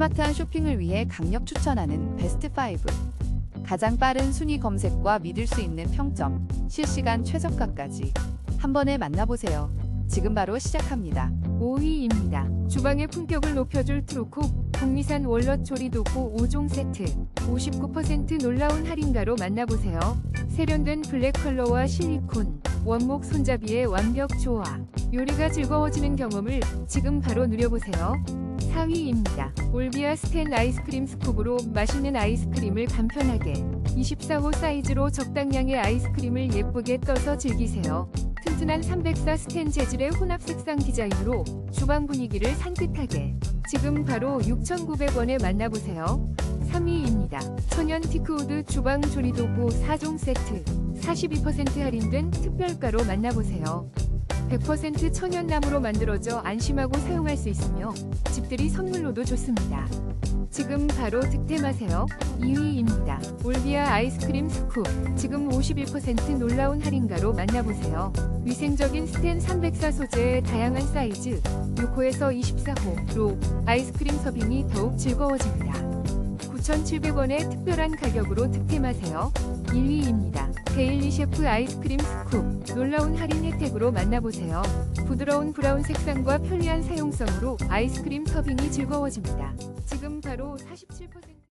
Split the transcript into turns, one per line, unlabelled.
스마트한 쇼핑을 위해 강력 추천하는 베스트 5. 가장 빠른 순위 검색과 믿을 수 있는 평점, 실시간 최저가까지 한 번에 만나보세요. 지금 바로 시작합니다.
5위입니다. 주방의 품격을 높여줄 트루콕 국미산 월넛 조리 도구 5종 세트 59% 놀라운 할인가로 만나보세요. 세련된 블랙 컬러와 실리콘 원목 손잡이의 완벽 조화 요리가 즐거워지는 경험을 지금 바로 누려보세요. 4위입니다. 올비아 스텐 아이스크림 스쿱으로 맛있는 아이스크림을 간편하게 24호 사이즈로 적당량의 아이스크림을 예쁘게 떠서 즐기세요. 튼튼한 304 스텐 재질의 혼합 색상 디자인으로 주방 분위기를 산뜻하게 지금 바로 6,900원에 만나보세요. 3위입니다. 천연 티크우드 주방 조리도구 4종 세트 42% 할인된 특별가로 만나보세요. 100% 천연나무로 만들어져 안심하고 사용할 수 있으며 집들이 선물로도 좋습니다. 지금 바로 득템하세요. 2위입니다. 올비아 아이스크림 스쿱. 지금 51% 놀라운 할인가로 만나보세요. 위생적인 스텐 304 소재의 다양한 사이즈, 6호에서 24호로 아이스크림 서빙이 더욱 즐거워집니다. 9,700원의 특별한 가격으로 득템하세요. 1위입니다. 데일리 셰프 아이스크림 스쿱. 놀라운 할인 혜택으로 만나보세요. 부드러운 브라운 색상과 편리한 사용성으로 아이스크림 서빙이 즐거워집니다. 지금 바로 47%